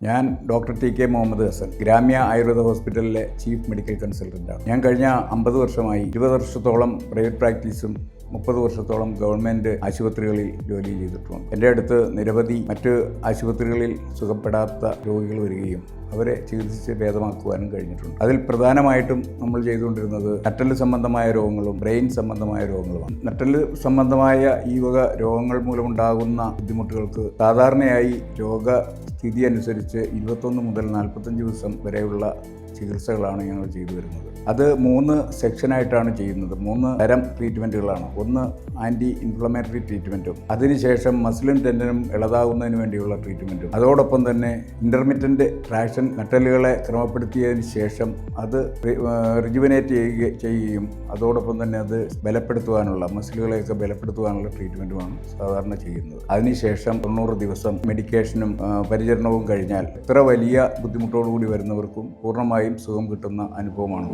ഞാൻ doctor T K Muhammad Hasan Gramya Ayurveda ഹോസ്പിറ്റലിലെ chief medical കൺസൾട്ടന്റാണ് ഞാൻ കഴിഞ്ഞ അമ്പത് വർഷമായി ഇരുപത് വർഷത്തോളം പ്രൈവറ്റ് പ്രാക്ടീസും മുപ്പത് വർഷത്തോളം ഗവൺമെന്റ് ആശുപത്രികളിൽ ജോലി ചെയ്തിട്ടുണ്ട്. എന്റെ അടുത്ത് നിരവധി മറ്റ് ആശുപത്രികളിൽ സുഖപ്പെടാത്ത രോഗികൾ വരികയും അവരെ ചികിത്സിച്ച് ഭേദമാക്കുവാനും കഴിഞ്ഞിട്ടുണ്ട്. അതിൽ പ്രധാനമായിട്ടും നമ്മൾ ചെയ്തുകൊണ്ടിരുന്നത് നട്ടൽ സംബന്ധമായ രോഗങ്ങളും ബ്രെയിൻ സംബന്ധമായ രോഗങ്ങളുമാണ്. നട്ടൽ സംബന്ധമായ ഈ വക രോഗങ്ങൾ മൂലമുണ്ടാകുന്ന ബുദ്ധിമുട്ടുകൾക്ക് സാധാരണയായി രോഗസ്ഥിതി അനുസരിച്ച് ഇരുപത്തൊന്ന് മുതൽ നാൽപ്പത്തഞ്ച് ദിവസം വരെയുള്ള ചികിത്സകളാണ് ഞങ്ങൾ ചെയ്തു വരുന്നത്. അത് മൂന്ന് സെക്ഷനായിട്ടാണ് ചെയ്യുന്നത്. മൂന്ന് തരം ട്രീറ്റ്മെന്റുകളാണ് ഒന്ന് ആന്റി ഇൻഫ്ലമേറ്ററി ട്രീറ്റ്മെന്റും അതിനുശേഷം മസിലും ടെൻഡനും ഇളതാകുന്നതിന് വേണ്ടിയുള്ള ട്രീറ്റ്മെന്റും അതോടൊപ്പം തന്നെ ഇന്റർമീഡിയന്റ് ട്രാക്ഷൻ നട്ടലുകളെ ക്രമപ്പെടുത്തിയതിന് ശേഷം അത് റിജുവിനേറ്റ് ചെയ്യുക ചെയ്യുകയും അതോടൊപ്പം തന്നെ അത് ബലപ്പെടുത്തുവാനുള്ള മസിലുകളെയൊക്കെ ബലപ്പെടുത്തുവാനുള്ള ട്രീറ്റ്മെന്റുമാണ് സാധാരണ ചെയ്യുന്നത്. അതിനുശേഷം തൊണ്ണൂറ് ദിവസം മെഡിക്കേഷനും ആ, പരിചരണവും കഴിഞ്ഞാൽ ഇത്ര വലിയ ബുദ്ധിമുട്ടോടുകൂടി വരുന്നവർക്കും പൂർണമായും സുഖം കിട്ടുന്ന അനുഭവമാണ്